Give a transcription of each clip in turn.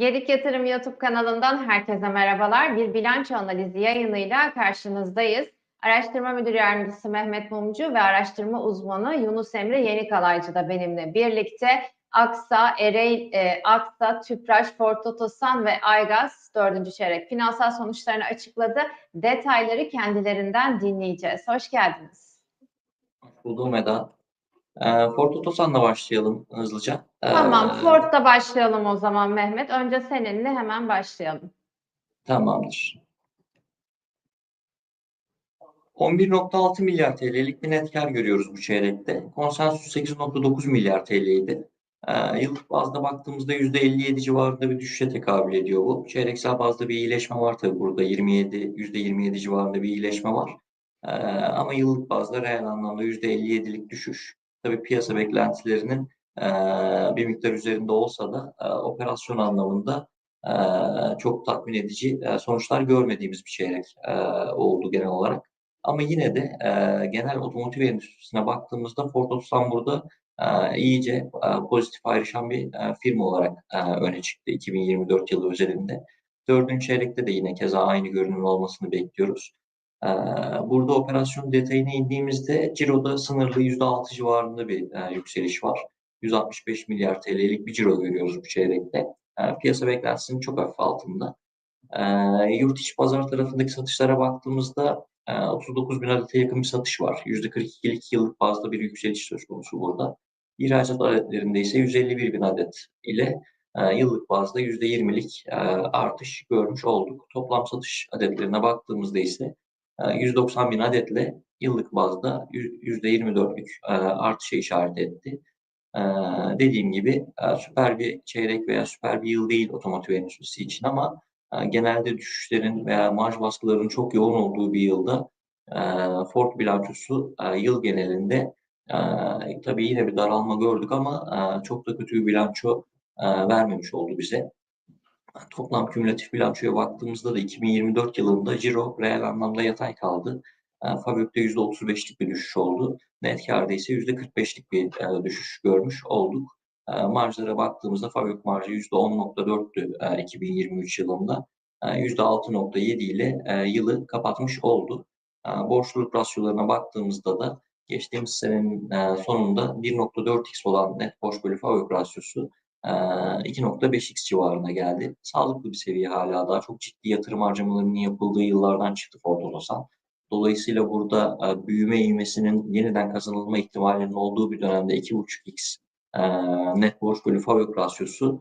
Gedik Yatırım YouTube kanalından herkese merhabalar. Bir bilanço analizi yayınıyla karşınızdayız. Araştırma Müdür Yardımcısı Mehmet Mumcu ve araştırma uzmanı Yunus Emre Yenikalaycı da benimle birlikte Aksa, Ereğli, e, Aksa, Tüpraş, Ford Otosan ve Aygaz dördüncü çeyrek finansal sonuçlarını açıkladı. Detayları kendilerinden dinleyeceğiz. Hoş geldiniz. Buldum Eda. Ee, Ford Otosan'la başlayalım hızlıca. Ee, Tamam, Ford'da başlayalım o zaman Mehmet. Önce seninle hemen başlayalım. Tamamdır. 11.6 milyar TL'lik bir net kar görüyoruz bu çeyrekte. Konsensus 8.9 milyar TL'ydi. Ee, yıllık bazda baktığımızda %57 civarında bir düşüşe tekabül ediyor bu. Çeyreksel bazda bir iyileşme var tabii burada. 27, %27 civarında bir iyileşme var. Ee, ama yıllık bazda reel anlamda %57'lik düşüş. Tabii piyasa beklentilerinin bir miktar üzerinde olsa da operasyon anlamında çok tatmin edici sonuçlar görmediğimiz bir çeyrek oldu genel olarak. Ama yine de genel otomotiv endüstrisine baktığımızda Ford Otosan burada iyice pozitif ayrışan bir firma olarak öne çıktı 2024 yılı özelinde. Dördüncü çeyrekte de yine keza aynı görünüm olmasını bekliyoruz. E, burada operasyon detayına indiğimizde Ciro'da sınırlı %6 civarında bir e, yükseliş var. 165 milyar TL'lik bir ciro görüyoruz bu çeyrekte. E, piyasa beklentisinin çok hafif altında. E, yurt içi pazar tarafındaki satışlara baktığımızda e, 39 bin adete yakın bir satış var. %42'lik yıllık bazda bir yükseliş söz konusu burada. İhracat adetlerinde ise 151 bin adet ile e, yıllık bazda %20'lik e, artış görmüş olduk. Toplam satış adetlerine baktığımızda ise e, 190 bin adetle yıllık bazda %24'lük e, artışa işaret etti. Ee, dediğim gibi e, süper bir çeyrek veya süper bir yıl değil otomotiv endüstrisi için ama e, genelde düşüşlerin veya marj baskılarının çok yoğun olduğu bir yılda Ford bilançosu yıl genelinde tabii yine bir daralma gördük ama çok da kötü bir bilanço vermemiş oldu bize. Toplam kümülatif bilançoya baktığımızda da 2024 yılında ciro reel anlamda yatay kaldı. E, Fabök'te %35'lik bir düşüş oldu. Net karda ise %45'lik bir e, düşüş görmüş olduk. E, marjlara baktığımızda Fabök marjı %10.4'tü e, 2023 yılında. E, %6.7 ile yılı kapatmış oldu. Borçluluk rasyolarına baktığımızda da geçtiğimiz senenin sonunda 1.4x olan net borç bölü Fabök rasyosu 2.5x civarına geldi. Sağlıklı bir seviye hala daha çok ciddi yatırım harcamalarının yapıldığı yıllardan çıktı Ford Otosan. Dolayısıyla burada büyüme ivmesinin yeniden kazanılma ihtimalinin olduğu bir dönemde 2.5x e, net borç bölü FAVÖK rasyosu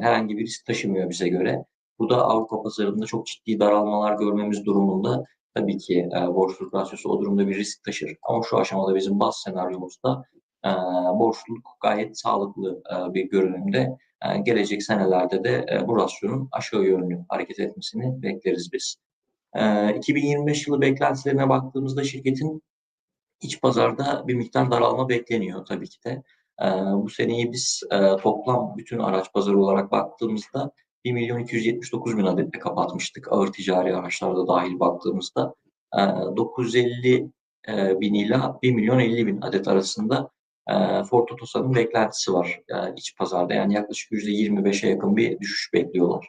herhangi bir risk taşımıyor bize göre. Bu da Avrupa pazarında çok ciddi daralmalar görmemiz durumunda tabii ki borçluluk rasyosu o durumda bir risk taşır. Ama şu aşamada bizim baz senaryomuzda e, borçluluk gayet sağlıklı e, bir görünümde. E, gelecek senelerde de e, bu rasyonun aşağı yönlü hareket etmesini bekleriz biz. 2025 yılı beklentilerine baktığımızda şirketin iç pazarda bir miktar daralma bekleniyor tabii ki de. Bu seneyi biz toplam bütün araç pazarı olarak baktığımızda 1 milyon 279 bin adetle kapatmıştık. Ağır ticari araçlarda dahil baktığımızda 950 bin ila 1 milyon 50 bin adet arasında Otosan'ın beklentisi var iç pazarda. Yani yaklaşık %25'e yakın bir düşüş bekliyorlar.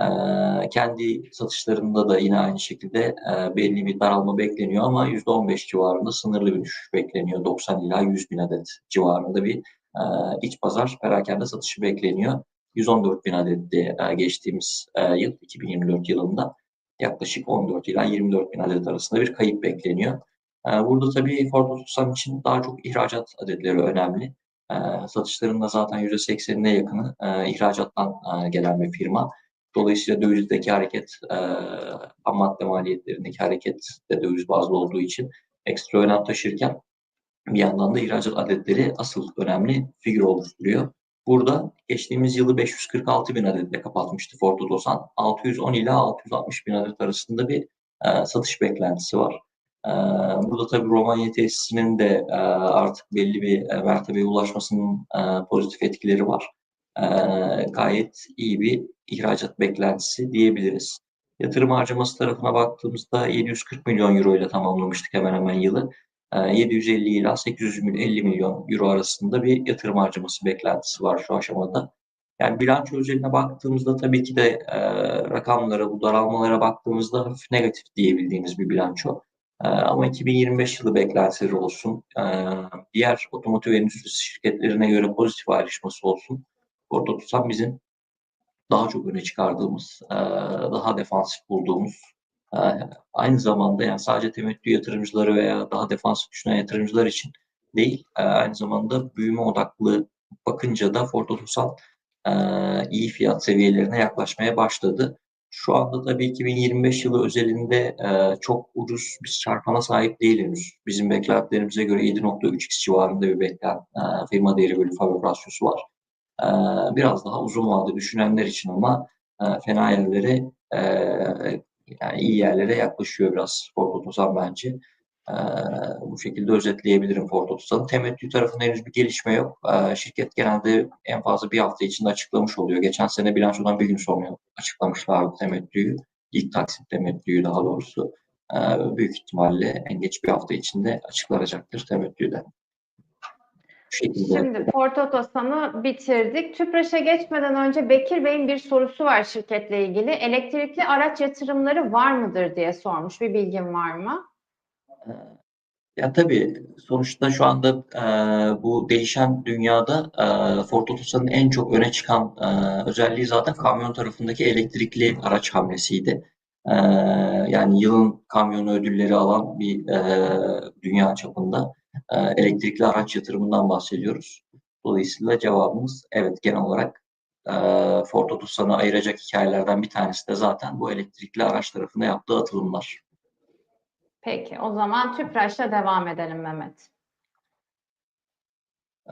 Ee, kendi satışlarında da yine aynı şekilde e, belli bir daralma bekleniyor ama %15 civarında sınırlı bir düşüş bekleniyor. 90 ila 100 bin adet civarında bir e, iç pazar perakende satışı bekleniyor. 114 bin adetti e, geçtiğimiz e, yıl 2024 yılında yaklaşık 14 ila 24 bin adet arasında bir kayıp bekleniyor. E, burada tabii Ford Otosan için daha çok ihracat adetleri önemli. E, satışlarında zaten %80'ine yakını e, ihracattan e, gelen bir firma. Dolayısıyla dövizdeki hareket, e, ham madde maliyetlerindeki hareket de döviz bazlı olduğu için ekstra önem taşırken bir yandan da ihracat adetleri asıl önemli figür oluşturuyor. Burada geçtiğimiz yılı 546 bin adetle kapatmıştı Ford Otosan. 610 ila 660 bin adet arasında bir satış beklentisi var. E, burada tabii Romanya tesisinin de e, artık belli bir e, mertebeye ulaşmasının e, pozitif etkileri var gayet iyi bir ihracat beklentisi diyebiliriz. Yatırım harcaması tarafına baktığımızda 740 milyon euro ile tamamlamıştık hemen hemen yılı. E, 750 ila 850 milyon euro arasında bir yatırım harcaması beklentisi var şu aşamada. Yani bilanço özeline baktığımızda tabii ki de e, rakamlara, bu daralmalara baktığımızda hafif negatif diyebildiğimiz bir bilanço. E, ama 2025 yılı beklentileri olsun, e, diğer otomotiv endüstrisi şirketlerine göre pozitif ayrışması olsun. Orada tutan bizim daha çok öne çıkardığımız, e, daha defansif bulduğumuz, aynı zamanda yani sadece temettü yatırımcıları veya daha defansif düşünen yatırımcılar için değil, aynı zamanda büyüme odaklı bakınca da Ford Otosan iyi fiyat seviyelerine yaklaşmaya başladı. Şu anda tabii 2025 yılı özelinde e, çok ucuz bir çarpana sahip değil. Bizim beklentilerimize göre 7.3x civarında bir beklent, e, firma değeri bölü fabrik rasyosu var. E, biraz daha uzun vade düşünenler için ama e, fena yerlere, e, yani iyi yerlere yaklaşıyor biraz Ford Otosan bence. Ee, bu şekilde özetleyebilirim Ford Otosan'ı. Temettü tarafında henüz bir gelişme yok. Ee, şirket genelde en fazla bir hafta içinde açıklamış oluyor. Geçen sene bilançodan bir gün sonra açıklamışlardı temettüyü. İlk taksit temettüyü daha doğrusu. Ee, büyük ihtimalle en geç bir hafta içinde açıklanacaktır temettüyü de. Şimdi Ford Otosan'ı bitirdik. Tüpraş'a geçmeden önce Bekir Bey'in bir sorusu var şirketle ilgili. Elektrikli araç yatırımları var mıdır diye sormuş. Bir bilgin var mı? Ya tabii sonuçta şu anda e, bu değişen dünyada e, Ford Otosan'ın en çok öne çıkan e, özelliği zaten kamyon tarafındaki elektrikli araç hamlesiydi. E, yani yılın kamyonu ödülleri alan bir e, dünya çapında e, elektrikli araç yatırımından bahsediyoruz. Dolayısıyla cevabımız evet genel olarak e, Ford Otosan'ı ayıracak hikayelerden bir tanesi de zaten bu elektrikli araç tarafında yaptığı atılımlar. Peki, o zaman Tüpraş'la devam edelim Mehmet.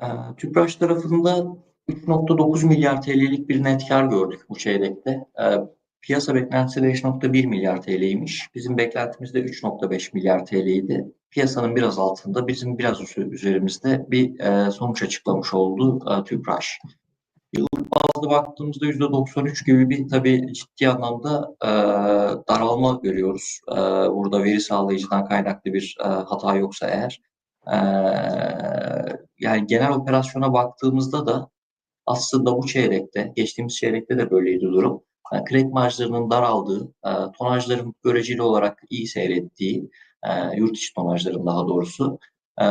Ee, Tüpraş tarafında 3.9 milyar TL'lik bir net kar gördük bu çeyrekte. Ee, Piyasa beklentisi de 5.1 milyar TL'ymiş. Bizim beklentimiz de 3.5 milyar TL'ydi. Piyasanın biraz altında, bizim biraz üzerimizde bir e, sonuç açıklamış oldu e, Tüpraş. Yıllık bazda baktığımızda %93 gibi bir tabii ciddi anlamda e, daralma görüyoruz. E, burada veri sağlayıcıdan kaynaklı bir e, hata yoksa eğer. E, yani genel operasyona baktığımızda da aslında bu çeyrekte, geçtiğimiz çeyrekte de böyleydi durum. Yani kredi marjlarının daraldığı, e, tonajların göreceli olarak iyi seyrettiği, e, yurt içi tonajların daha doğrusu e,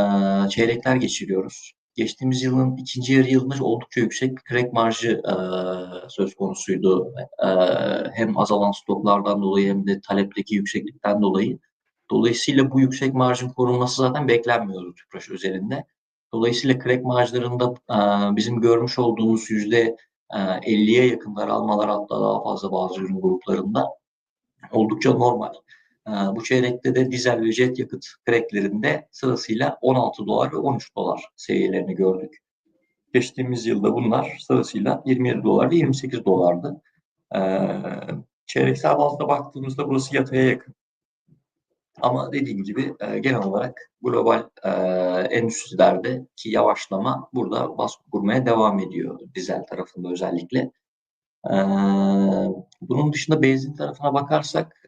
çeyrekler geçiriyoruz geçtiğimiz yılın ikinci yarı yılında oldukça yüksek bir crack marjı e, söz konusuydu. E, hem azalan stoklardan dolayı hem de talepteki yükseklikten dolayı. Dolayısıyla bu yüksek marjın korunması zaten beklenmiyordu Tüpraş üzerinde. Dolayısıyla crack marjlarında e, bizim görmüş olduğumuz yüzde 50'ye yakın daralmalar hatta daha fazla bazı ürün gruplarında oldukça normal. Ee, bu çeyrekte de dizel ve jet yakıt cracklerinde sırasıyla 16 dolar ve 13 dolar seviyelerini gördük. Geçtiğimiz yılda bunlar sırasıyla 27 dolar ve 28 dolardı. Ee, çeyreksel bazda baktığımızda burası yataya yakın. Ama dediğim gibi e, genel olarak global e, endüstrilerdeki yavaşlama burada baskı kurmaya devam ediyor dizel tarafında özellikle. Ee, bunun dışında benzin tarafına bakarsak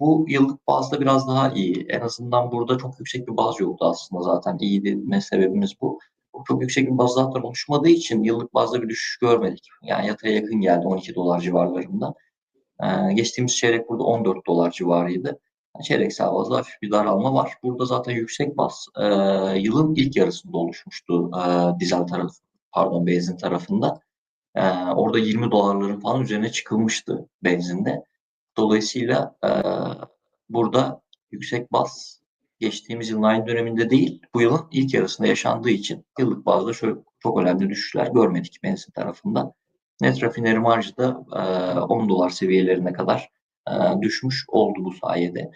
bu yıllık bazda biraz daha iyi. En azından burada çok yüksek bir baz yoktu aslında zaten. İyi deme sebebimiz bu. Çok yüksek bir baz zaten oluşmadığı için yıllık bazda bir düşüş görmedik. Yani yataya yakın geldi 12 dolar civarlarında. Ee, geçtiğimiz çeyrek burada 14 dolar civarıydı. Çeyreksel bazda hafif bir daralma var. Burada zaten yüksek baz e, yılın ilk yarısında oluşmuştu e, dizel tarafı, pardon benzin tarafında. E, orada 20 dolarların falan üzerine çıkılmıştı benzinde. Dolayısıyla e, burada yüksek baz geçtiğimiz yılın aynı döneminde değil, bu yılın ilk yarısında yaşandığı için yıllık bazda şöyle çok önemli düşüşler görmedik benzin tarafında. Net rafineri marjı da e, 10 dolar seviyelerine kadar e, düşmüş oldu bu sayede.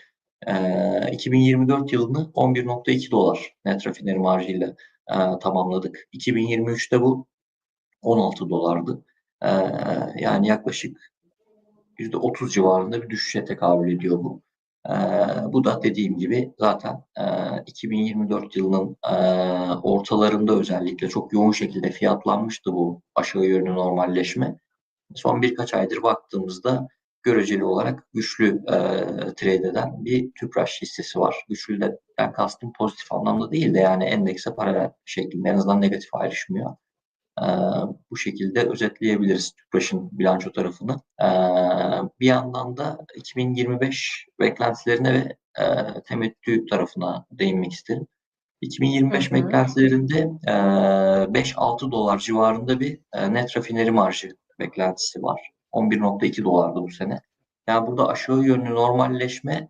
E, 2024 yılını 11.2 dolar net rafineri marjıyla e, tamamladık. 2023'te bu 16 dolardı. E, yani yaklaşık %30 civarında bir düşüşe tekabül ediyor bu. E, bu da dediğim gibi zaten e, 2024 yılının e, ortalarında özellikle çok yoğun şekilde fiyatlanmıştı bu aşağı yönlü normalleşme. Son birkaç aydır baktığımızda göreceli olarak güçlü e, trade eden bir tüpraş hissesi var. Güçlü de ben kastım pozitif anlamda değil de yani endekse paralel şeklinde en azından negatif ayrışmıyor. Ee, bu şekilde özetleyebiliriz Tüpraş'ın bilanço tarafını. Ee, bir yandan da 2025 beklentilerine ve e, temettü tarafına değinmek isterim. 2025 Hı hı. beklentilerinde e, 5-6 dolar civarında bir e, net rafineri marjı beklentisi var. 11.2 dolardı bu sene. Yani burada aşağı yönlü normalleşme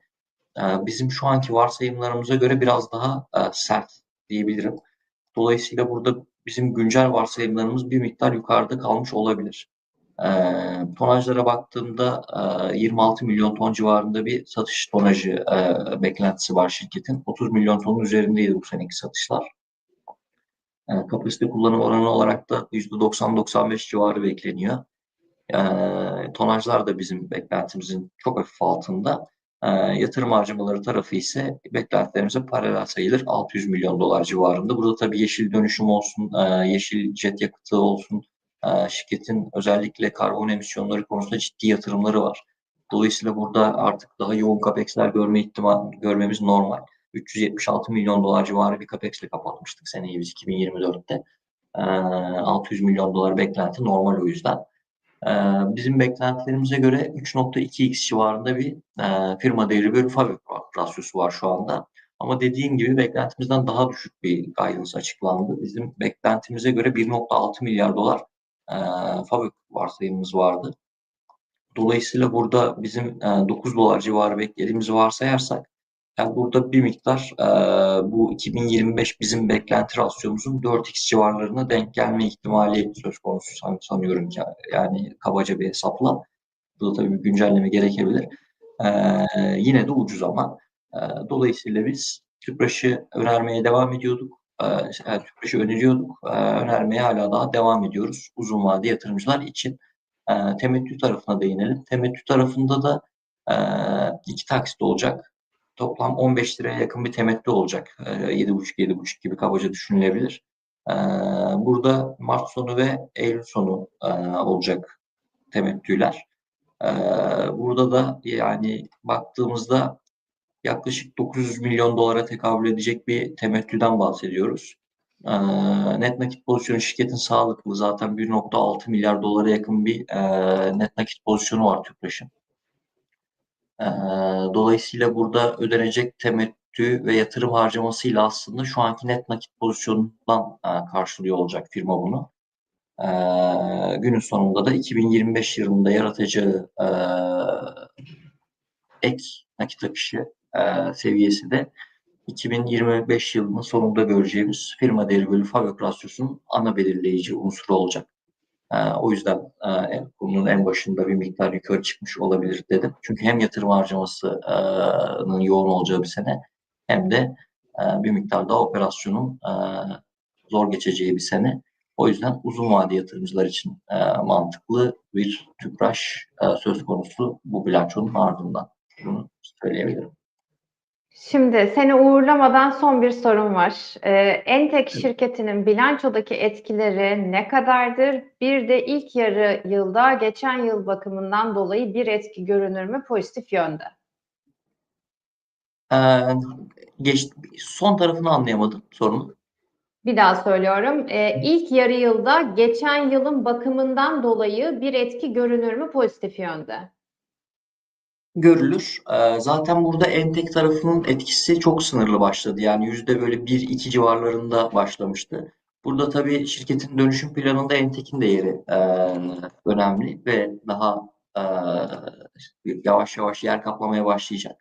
e, bizim şu anki varsayımlarımıza göre biraz daha e, sert diyebilirim. Dolayısıyla burada bizim güncel varsayımlarımız bir miktar yukarıda kalmış olabilir. E, tonajlara baktığımda e, 26 milyon ton civarında bir satış tonajı e, beklentisi var şirketin. 30 milyon tonun üzerindeydi bu seneki satışlar. E, kapasite kullanım oranı olarak da %90-95 civarı bekleniyor. E, tonajlar da bizim beklentimizin çok hafif altında. E, yatırım harcamaları tarafı ise beklentilerimize paralel sayılır 600 milyon dolar civarında. Burada tabii yeşil dönüşüm olsun, e, yeşil jet yakıtı olsun, e, şirketin özellikle karbon emisyonları konusunda ciddi yatırımları var. Dolayısıyla burada artık daha yoğun capex'ler görme ihtimal görmemiz normal. 376 milyon dolar civarı bir capex ile kapatmıştık seneyi biz 2024'te. E, 600 milyon dolar beklenti normal o yüzden. Ee, Bizim beklentilerimize göre 3.2x civarında bir e, firma değeri bölü fabrik rasyosu var şu anda. Ama dediğim gibi beklentimizden daha düşük bir guidance açıklandı. Bizim beklentimize göre 1.6 milyar dolar e, fabrik varsayımımız vardı. Dolayısıyla burada bizim e, 9 dolar civarı beklediğimizi varsayarsak yani burada bir miktar e, bu 2025 bizim beklenti rasyomuzun 4x civarlarına denk gelme ihtimali söz konusu san- sanıyorum ki yani kabaca bir hesapla. Burada tabii bir güncelleme gerekebilir. E, yine de ucuz ama e, dolayısıyla biz Tüpraş'ı önermeye devam ediyorduk. E, Tüpraş'ı öneriyorduk. E, önermeye hala daha devam ediyoruz uzun vade yatırımcılar için. E, temettü tarafına değinelim. Temettü tarafında da e, iki taksit olacak toplam 15 liraya yakın bir temettü olacak. E, 7,5-7,5 gibi kabaca düşünülebilir. E, burada Mart sonu ve Eylül sonu e, olacak temettüler. E, burada da yani baktığımızda yaklaşık 900 milyon dolara tekabül edecek bir temettüden bahsediyoruz. Net nakit pozisyonu şirketin sağlıklı zaten 1.6 milyar dolara yakın bir e, net nakit pozisyonu var Tüpraş'ın. Dolayısıyla burada ödenecek temettü ve yatırım harcamasıyla aslında şu anki net nakit pozisyonundan karşılıyor olacak firma bunu. Günün sonunda da 2025 yılında yaratacağı ek nakit akışı e, seviyesi de 2025 yılının sonunda göreceğimiz firma değeri bölü fabrik rasyosunun ana belirleyici unsuru olacak. Ee, o yüzden e, bunun en başında bir miktar yukarı çıkmış olabilir dedim. Çünkü hem yatırım harcamasının yoğun olacağı bir sene hem de e, bir miktar daha operasyonun e, zor geçeceği bir sene. O yüzden uzun vade yatırımcılar için e, mantıklı bir tüpraş e, söz konusu bu bilançonun ardından. Bunu söyleyebilirim. Şimdi seni uğurlamadan son bir sorum var. Ee, Entek şirketinin bilançodaki etkileri ne kadardır? Bir de ilk yarı yılda geçen yıl bakımından dolayı bir etki görünür mü pozitif yönde? E, geç, son tarafını anlayamadım sorunun. Bir daha söylüyorum. Ee, ilk yarı yılda geçen yılın bakımından dolayı bir etki görünür mü pozitif yönde? Görülür. Ee, Zaten burada Entek tarafının etkisi çok sınırlı başladı. Yani yüzde böyle 1-2 civarlarında başlamıştı. Burada tabii şirketin dönüşüm planında Entek'in de yeri e, önemli ve daha e, yavaş yavaş yer kaplamaya başlayacak.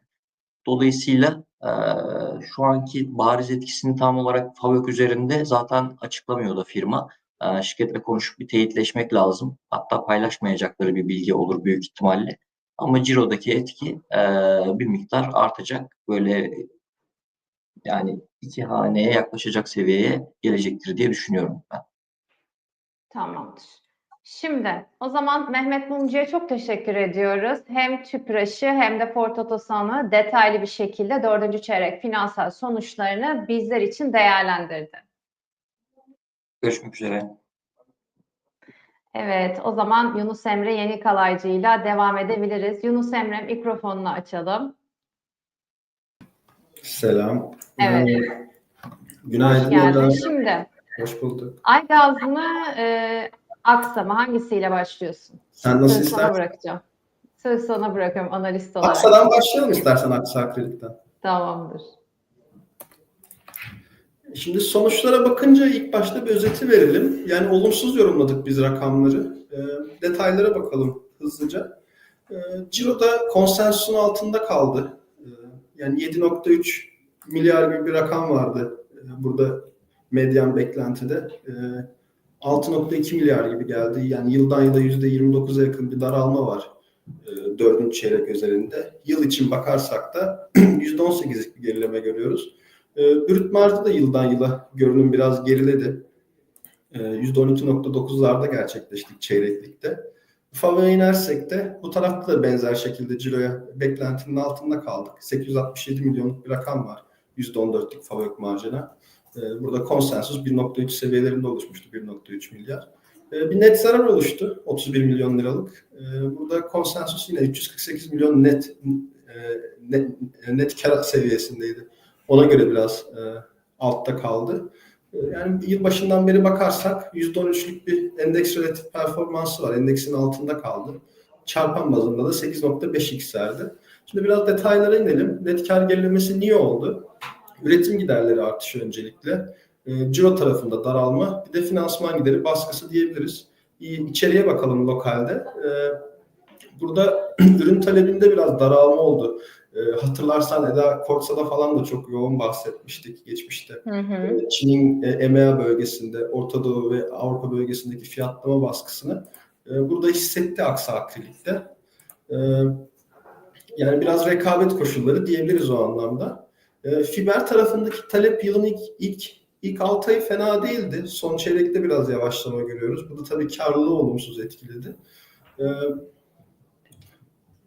Dolayısıyla e, şu anki bariz etkisini tam olarak FAVÖK üzerinde zaten açıklamıyor da firma. Şirketle konuşup bir teyitleşmek lazım. Hatta paylaşmayacakları bir bilgi olur büyük ihtimalle. Ama cirodaki etki e, bir miktar artacak. Böyle yani iki haneye yaklaşacak seviyeye gelecektir diye düşünüyorum ben. Tamamdır. Şimdi o zaman Mehmet Mumcu'ya çok teşekkür ediyoruz. Hem TÜPRAŞ'ı hem de Ford Otosan'ı detaylı bir şekilde dördüncü çeyrek finansal sonuçlarını bizler için değerlendirdi. Görüşmek üzere. Evet, o zaman Yunus Emre Yenikalaycı'yla devam edebiliriz. Yunus Emre mikrofonunu açalım. Selam. Evet. Hoş Günaydın. geldin. Eda. Şimdi Hoş bulduk. Aygaz mı, e, Aksa mı? Hangisiyle başlıyorsun? Sen nasıl Söz sana istersen. bırakacağım. Söz sana bırakıyorum analist olarak. Aksa'dan başlayalım istersen Aksa Akrilik'ten. Tamamdır. Şimdi sonuçlara bakınca ilk başta bir özeti verelim. Yani olumsuz yorumladık biz rakamları. E, detaylara bakalım hızlıca. E, Ciro'da konsensusun altında kaldı. E, yani 7.3 milyar gibi bir rakam vardı e, burada medyan beklentide. E, 6.2 milyar gibi geldi. Yani yıldan yıla %29'a yakın bir daralma var e, dördüncü çeyrek üzerinde. Yıl için bakarsak da %18'lik bir gerileme görüyoruz. E, brüt marjda da yıldan yıla görünüm biraz geriledi. E, %12.9'larda gerçekleştik çeyreklikte. FAVÖ'ye inersek de bu tarafta da benzer şekilde ciroya beklentinin altında kaldık. 867 milyonluk bir rakam var %14'lük FAVÖK marjına. E, burada konsensus 1.3 seviyelerinde oluşmuştu 1.3 milyar. E, bir net zarar oluştu 31 milyon liralık. E, burada konsensus yine 348 milyon net e, net, net kar seviyesindeydi. Ona göre biraz e, altta kaldı. E, yani yıl başından beri bakarsak %13'lük bir endeks relatif performansı var. Endeksin altında kaldı. Çarpan bazında da 8.5x verdi. Şimdi biraz detaylara inelim. Net kar gerilemesi niye oldu? Üretim giderleri artışı öncelikle. E, ciro tarafında daralma, bir de finansman gideri baskısı diyebiliriz. İçeriye bakalım lokalde. E, burada ürün talebinde biraz daralma oldu. E, hatırlarsan Eda Korsa'da falan da çok yoğun bahsetmiştik geçmişte. Hı hı. Çin'in e, EMEA bölgesinde, Orta Doğu ve Avrupa bölgesindeki fiyatlama baskısını e, burada hissetti Aksa Akrilik'te. E, yani biraz rekabet koşulları diyebiliriz o anlamda. Fiber tarafındaki talep yılın ilk, ilk ilk 6 ayı fena değildi. Son çeyrekte biraz yavaşlama görüyoruz. Bu da tabii karlılığı olumsuz etkiledi.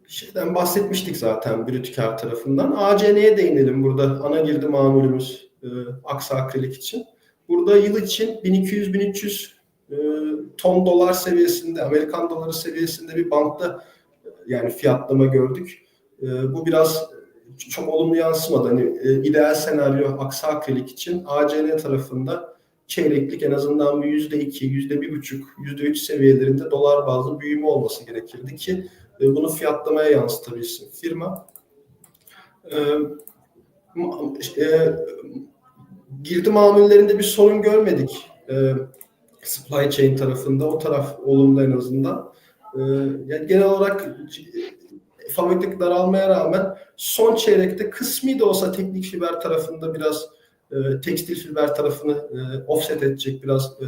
Şeyden bahsetmiştik zaten brüt kar tarafından. ACN'ye değinelim burada. Ana girdi mamulümüz e, Aksa Akrilik için. Burada yıl için 1200-1300 e, ton dolar seviyesinde, Amerikan doları seviyesinde bir bantta e, yani fiyatlama gördük. E, bu biraz çok olumlu yansımadı. Hani e, ideal senaryo Aksa Akrilik için ACN tarafında çeyreklik en azından bir yüzde iki, yüzde bir buçuk, yüzde üç seviyelerinde dolar bazlı büyüme olması gerekirdi ki e, bunu fiyatlamaya yansıtabilsin firma. E, e, girdi mamullerinde bir sorun görmedik. E, supply chain tarafında o taraf olumlu en azından. E, yani genel olarak e, fabriklik daralmaya rağmen son çeyrekte kısmi de olsa teknik fiber tarafında biraz e, tekstil fiber tarafını e, offset edecek, biraz e,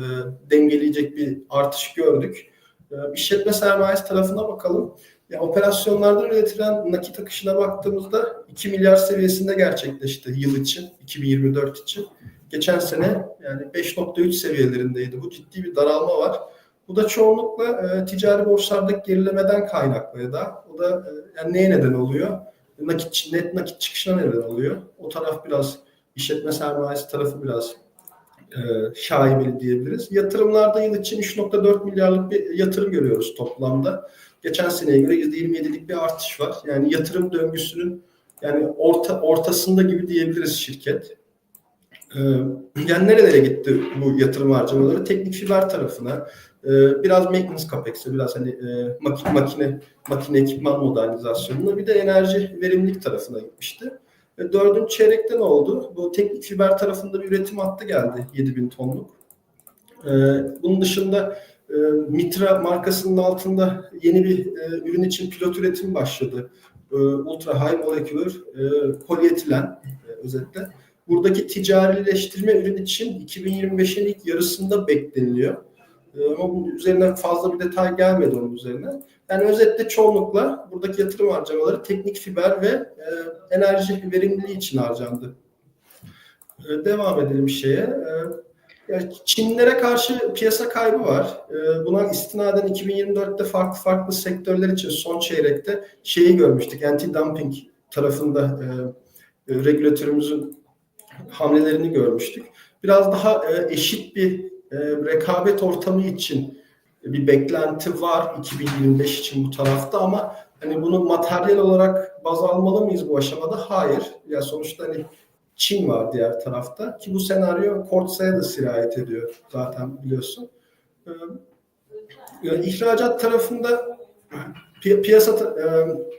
dengeleyecek bir artış gördük. E, işletme sermayesi tarafına bakalım. Ya operasyonlarda üretilen nakit akışına baktığımızda 2 milyar seviyesinde gerçekleşti yıl için, 2024 için. Geçen sene yani 5.3 seviyelerindeydi. Bu ciddi bir daralma var. Bu da çoğunlukla e, ticari borçlardaki gerilemeden kaynaklı da. O da e, yani neye neden oluyor? Nakit, net nakit çıkışına neden oluyor. O taraf biraz işletme sermayesi tarafı biraz e, şaibeli diyebiliriz. Yatırımlarda yıl için 3.4 milyarlık bir yatırım görüyoruz toplamda. Geçen seneye göre %27'lik bir artış var. Yani yatırım döngüsünün yani orta ortasında gibi diyebiliriz şirket. Ee, yani nerelere gitti bu yatırım harcamaları? Teknik fiber tarafına, e, biraz maintenance capex'e, biraz hani e, makine, makine makine ekipman modernizasyonuna, bir de enerji verimlilik tarafına gitmişti. E, dördüncü çeyrekte ne oldu? Bu teknik fiber tarafında bir üretim hattı geldi 7000 tonluk. E, bunun dışında e, Mitra markasının altında yeni bir e, ürün için pilot üretim başladı. E, ultra high molecular e, polietilen e, özetle. Buradaki ticarileştirme ürün için 2025'in ilk yarısında bekleniliyor. E, ama bunun üzerine fazla bir detay gelmedi onun üzerine. Yani özetle çoğunlukla buradaki yatırım harcamaları teknik fiber ve e, enerji verimliliği için harcandı. E, devam edelim şeye. E, Çinlere karşı piyasa kaybı var. E, buna istinaden 2024'te farklı farklı sektörler için son çeyrekte şeyi görmüştük. Anti-dumping tarafında e, e, regülatörümüzün hamlelerini görmüştük. Biraz daha e, eşit bir e, rekabet ortamı için bir beklenti var 2025 için bu tarafta ama hani bunu materyal olarak baz almalı mıyız bu aşamada? Hayır. Ya sonuçta hani Çin var diğer tarafta ki bu senaryo Kortsa'ya da sirayet ediyor zaten biliyorsun. Ee, yani ihracat tarafında pi- piyasa e,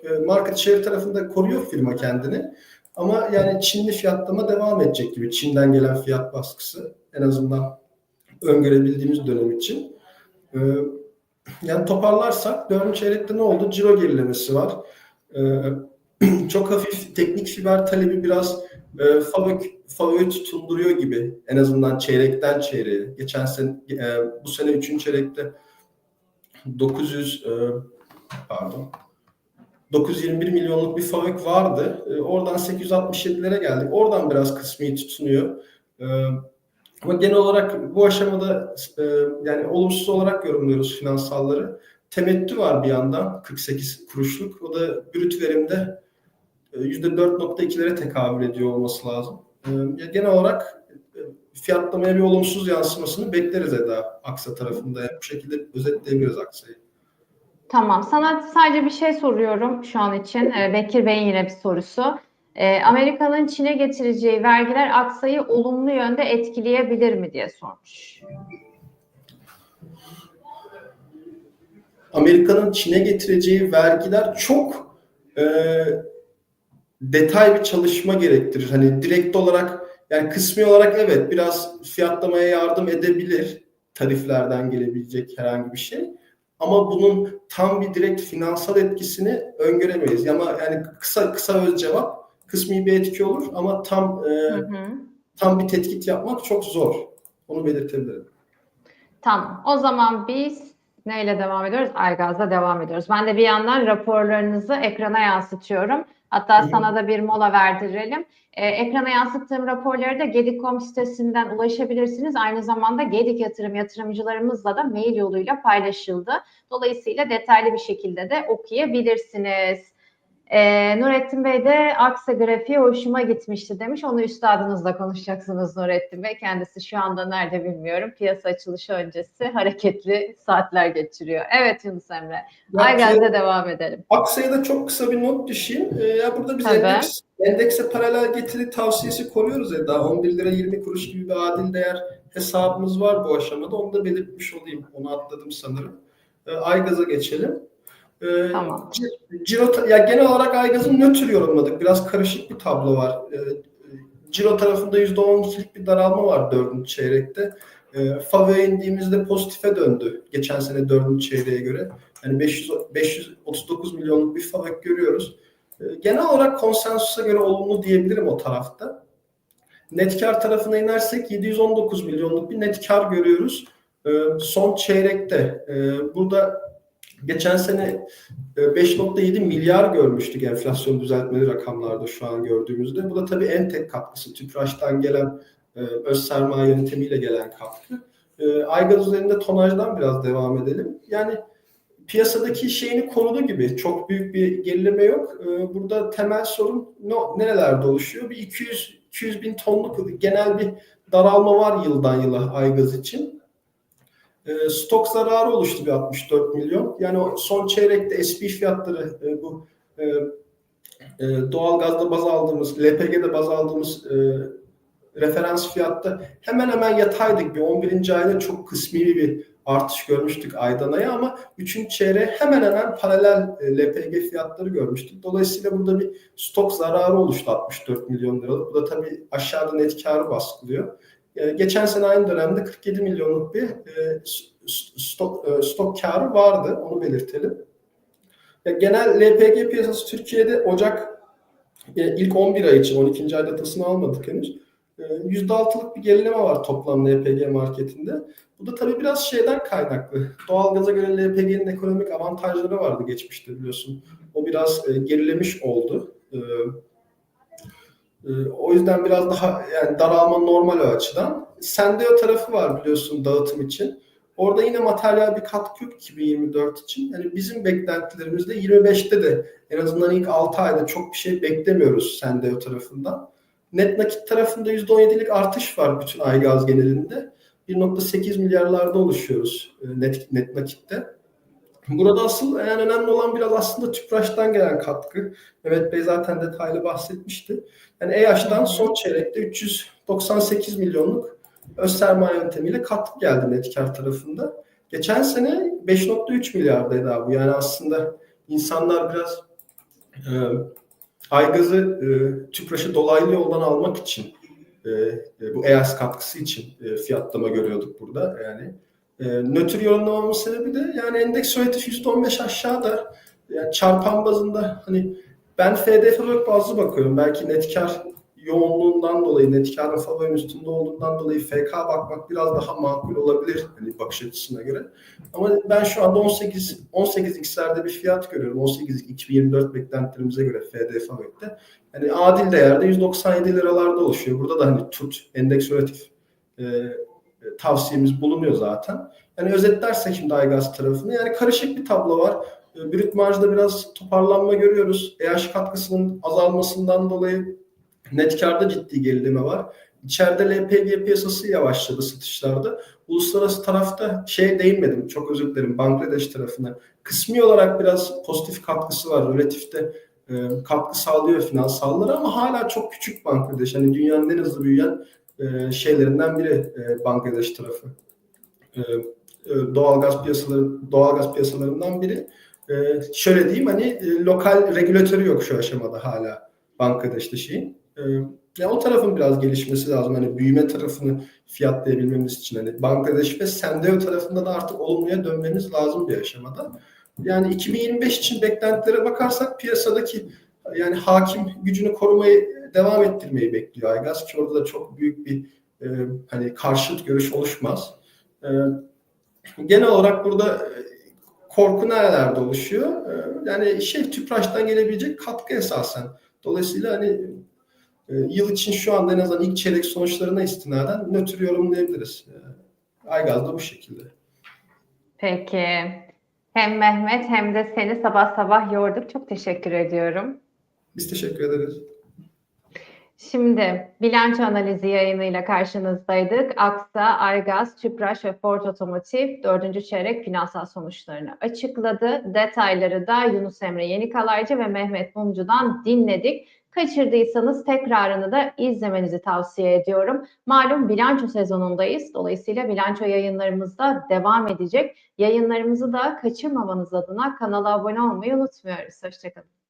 e, market share tarafında koruyor firma kendini. Ama yani Çinli fiyatlama devam edecek gibi. Çin'den gelen fiyat baskısı en azından öngörebildiğimiz dönem için. Ee, yani toparlarsak dördüncü çeyrekte ne oldu? Ciro gerilemesi var. Ee, çok hafif teknik fiber talebi biraz e, FAVÖK, FAVÖK'ü tutunduruyor gibi. En azından çeyrekten çeyreğe. Geçen sene, e, bu sene üçüncü çeyrekte 900 e, pardon 921 milyonluk bir FAVÖK vardı. E, oradan 867'lere geldik. Oradan biraz kısmi tutunuyor. E, ama genel olarak bu aşamada e, yani olumsuz olarak yorumluyoruz finansalları. Temettü var bir yandan 48 kuruşluk. O da brüt verimde %4.2'lere tekabül ediyor olması lazım. E, ya genel olarak e, fiyatlamaya bir olumsuz yansımasını bekleriz Eda Aksa tarafında. Yani bu şekilde özetleyebiliriz Aksa'yı. Tamam. Sana sadece bir şey soruyorum şu an için. Ee, Bekir Bey'in yine bir sorusu. Ee, Amerika'nın Çin'e getireceği vergiler aksayı olumlu yönde etkileyebilir mi diye sormuş. Amerika'nın Çin'e getireceği vergiler çok e, detay bir çalışma gerektirir. Hani direkt olarak yani kısmi olarak evet biraz fiyatlamaya yardım edebilir tariflerden gelebilecek herhangi bir şey. Ama bunun tam bir direkt finansal etkisini öngöremeyiz. Ama yani kısa kısa öz cevap kısmi bir etki olur ama tam e, Hı hı. tam bir tetkik yapmak çok zor. Onu belirtebilirim. Tamam. O zaman biz neyle devam ediyoruz? Aygaz'la devam ediyoruz. Ben de bir yandan raporlarınızı ekrana yansıtıyorum. Hatta sana da bir mola verdirelim. Ee, ekrana yansıttığım raporları da Gedik.com sitesinden ulaşabilirsiniz. Aynı zamanda Gedik yatırım yatırımcılarımızla da mail yoluyla paylaşıldı. Dolayısıyla detaylı bir şekilde de okuyabilirsiniz. Ee, Nurettin Bey de Aksa grafiği hoşuma gitmişti demiş. Onu üstadınızla konuşacaksınız Nurettin Bey. Kendisi şu anda nerede bilmiyorum. Piyasa açılışı öncesi hareketli saatler geçiriyor. Evet Yunus Emre. Aygaz'da devam edelim. Aksa'ya da çok kısa bir not düşeyim. Ee, ya burada biz Tabii. endeks, endekse paralel getiri tavsiyesi koruyoruz Eda. 11 lira 20 kuruş gibi bir adil değer hesabımız var bu aşamada. Onu da belirtmiş olayım. Onu atladım sanırım. Ee, Aygaz'a geçelim. Ee, Tamam. Ciro, ya genel olarak Aygaz'ı nötr yorumladık. Biraz karışık bir tablo var. Ee, Ciro tarafında %12'lik bir daralma var dördüncü çeyrekte. E, FAVÖ'ye indiğimizde pozitife döndü. Geçen sene dördüncü çeyreğe göre. Yani 500, 539 milyonluk bir FAVÖK görüyoruz. E, genel olarak konsensusa göre olumlu diyebilirim o tarafta. Net kar tarafına inersek 719 milyonluk bir net kar görüyoruz. E, son çeyrekte. E, burada geçen sene e, 5.7 milyar görmüştük enflasyon düzeltmeli rakamlarda şu an gördüğümüzde. Bu da tabii en tek katkısı. TÜPRAŞ'tan gelen e, öz sermaye yönetemiyle gelen katkı. E, Aygaz üzerinde tonajdan biraz devam edelim. Yani piyasadaki şeyini korudu gibi. Çok büyük bir gerileme yok. E, burada temel sorun no, nerelerde oluşuyor? Bir 200 200 bin tonluk genel bir daralma var yıldan yıla Aygaz için. E, stok zararı oluştu bir 64 milyon. Yani o son çeyrekte SP fiyatları e, bu e, e, doğalgazda baz aldığımız, LPG'de baz aldığımız e, referans fiyatta hemen hemen yataydık. Bir 11. ayda çok kısmi bir artış görmüştük aydan aya ama 3. çeyreğe hemen hemen paralel e, LPG fiyatları görmüştük. Dolayısıyla burada bir stok zararı oluştu 64 milyon liralık. Bu da tabii aşağıda net karı baskılıyor. E, geçen sene aynı dönemde 47 milyonluk bir e, stok, e, stok karı vardı. Onu belirtelim. Genel LPG piyasası Türkiye'de Ocak e, ilk 11 ay için 12. ay datasını almadık henüz. E, %6'lık bir gerileme var toplam LPG marketinde. Bu da tabii biraz şeyden kaynaklı. Doğalgaza göre LPG'nin ekonomik avantajları vardı geçmişte biliyorsun. O biraz gerilemiş oldu. E, e, o yüzden biraz daha yani daralma normal o açıdan. Sendeo tarafı var biliyorsun dağıtım için. Orada yine materyal bir katkı yok 2024 için. Yani bizim beklentilerimizde 25'te de en azından ilk 6 ayda çok bir şey beklemiyoruz Sendeo tarafından. Net nakit tarafında %17'lik artış var bütün Aygaz genelinde. 1.8 milyarlarda oluşuyoruz net, net nakitte. Burada asıl en önemli olan biraz aslında Tüpraş'tan gelen katkı. Mehmet Bey zaten detaylı bahsetmişti. Yani EYAŞ'tan son çeyrekte 398 milyonluk öz sermaye yöntemiyle katkı geldi net kar tarafında. Geçen sene 5.3 milyardaydı abi. Yani aslında insanlar biraz e, Aygaz'ı e, Tüpraş'ı dolaylı yoldan almak için e, e, bu EAS katkısı için e, fiyatlama görüyorduk burada. Yani e, nötr yorumlamamın sebebi de yani endeks relatif %15 aşağıda yani çarpan bazında hani ben FDF bazlı bakıyorum. Belki net kar yoğunluğundan dolayı, net karın üstünde olduğundan dolayı FK bakmak biraz daha makul olabilir hani bakış açısına göre. Ama ben şu anda 18 18 x'lerde bir fiyat görüyorum. 18 2024 beklentilerimize göre FD favorimde. Yani adil değerde 197 liralarda oluşuyor. Burada da hani tut endeks relatif e, tavsiyemiz bulunuyor zaten. Yani özetlersek şimdi Aygaz tarafını yani karışık bir tablo var. E, Brüt marjda biraz toparlanma görüyoruz. EH katkısının azalmasından dolayı net karda ciddi gerileme var. İçeride LPG piyasası yavaşladı satışlarda. Uluslararası tarafta şey değinmedim. Çok özür dilerim Bangladeş tarafına. Kısmi olarak biraz pozitif katkısı var. Relatifte e, katkı sağlıyor finansallara ama hala çok küçük Bangladeş. Hani dünyanın en hızlı büyüyen e, şeylerinden biri e, Bangladeş tarafı. E, e, doğalgaz piyasaları doğalgaz piyasalarından biri. E, şöyle diyeyim hani lokal regülatörü yok şu aşamada hala Bangladeş'te şeyin. E, ya o tarafın biraz gelişmesi lazım. Hani büyüme tarafını fiyatlayabilmemiz için. Hani Bangladeş ve Sendeo tarafında da artık olumluya dönmemiz lazım bir aşamada. Yani 2025 için beklentilere bakarsak piyasadaki yani hakim gücünü korumayı devam ettirmeyi bekliyor Aygaz ki orada da çok büyük bir e, hani karşıt görüş oluşmaz. E, genel olarak burada e, korku nerelerde oluşuyor? E, yani şey Tüpraş'tan gelebilecek katkı esasen. Dolayısıyla hani e, yıl için şu anda en azından ilk çeyrek sonuçlarına istinaden nötr yorumlayabiliriz. E, Aygaz da bu şekilde. Peki. Hem Mehmet hem de seni sabah sabah yorduk. Çok teşekkür ediyorum. Biz teşekkür ederiz. Şimdi bilanço analizi yayınıyla karşınızdaydık. Aksa, Aygaz, Tüpraş ve Ford Otomotiv dördüncü çeyrek finansal sonuçlarını açıkladı. Detayları da Yunus Emre Yenikalaycı ve Mehmet Mumcu'dan dinledik. Kaçırdıysanız tekrarını da izlemenizi tavsiye ediyorum. Malum bilanço sezonundayız. Dolayısıyla bilanço yayınlarımız da devam edecek. Yayınlarımızı da kaçırmamanız adına kanala abone olmayı unutmuyoruz. Hoşçakalın.